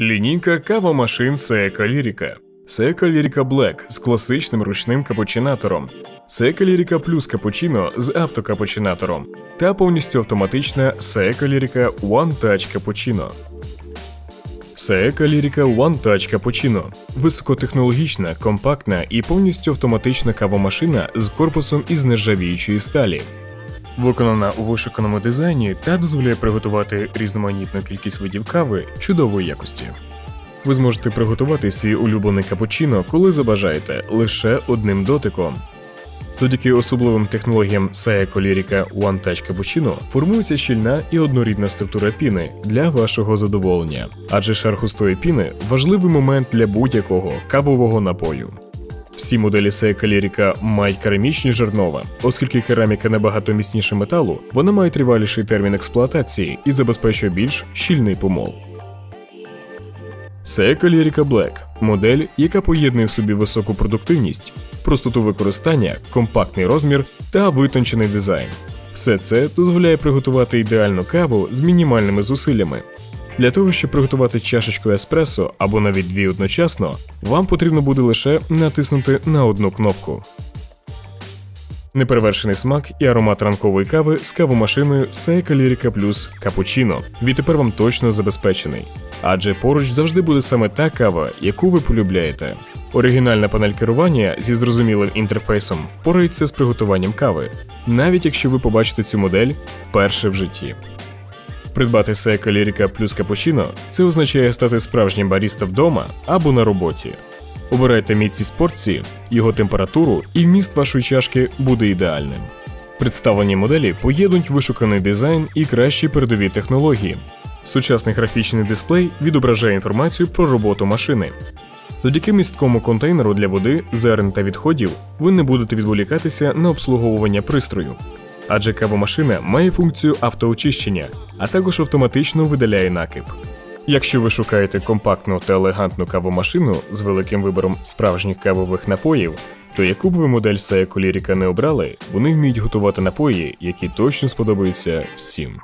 Лінійка кавомашин Seika Lyrica. Seika Lyrica Black з класичним ручним капучинатором. Seika Lyrica Plus капучино з автокапучинатором. Та повністю автоматична Seika Lyrica One Touch Cappuccino. Seika Lyrica One Touch Cappuccino – високотехнологічна, компактна і повністю автоматична кавомашина з корпусом із нержавіючої сталі. Виконана у вишуканому дизайні та дозволяє приготувати різноманітну кількість видів кави чудової якості. Ви зможете приготувати свій улюблений капучино, коли забажаєте, лише одним дотиком. Завдяки особливим технологіям Saeco Lyrica One Touch Cappuccino формується щільна і однорідна структура піни для вашого задоволення, адже шар густої піни важливий момент для будь-якого кавового напою. Всі моделі Seika Lyrica мають керамічні жернова, оскільки кераміка набагато міцніше металу, вона має триваліший термін експлуатації і забезпечує більш щільний помол. Seika Lyrica Black – модель, яка поєднує в собі високу продуктивність, простоту використання, компактний розмір та витончений дизайн. Все це дозволяє приготувати ідеальну каву з мінімальними зусиллями. Для того, щоб приготувати чашечку еспресо або навіть дві одночасно, вам потрібно буде лише натиснути на одну кнопку. Неперевершений смак і аромат ранкової кави з кавомашиною Seika Lyrica Plus Cappuccino відтепер вам точно забезпечений, адже поруч завжди буде саме та кава, яку ви полюбляєте. Оригінальна панель керування зі зрозумілим інтерфейсом впорається з приготуванням кави, навіть якщо ви побачите цю модель вперше в житті. Придбати Seika Lyrica Plus Cappuccino – це означає стати справжнім баріста вдома або на роботі. Обирайте міцність порції, його температуру і вміст вашої чашки буде ідеальним. Представлені моделі поєднують вишуканий дизайн і кращі передові технології. Сучасний графічний дисплей відображає інформацію про роботу машини. Завдяки місткому контейнеру для води, зерен та відходів ви не будете відволікатися на обслуговування пристрою. Адже кавомашина має функцію автоочищення, а також автоматично видаляє накип. Якщо ви шукаєте компактну та елегантну кавомашину з великим вибором справжніх кавових напоїв, то яку б ви модель Сая Коліріка не обрали, вони вміють готувати напої, які точно сподобаються всім.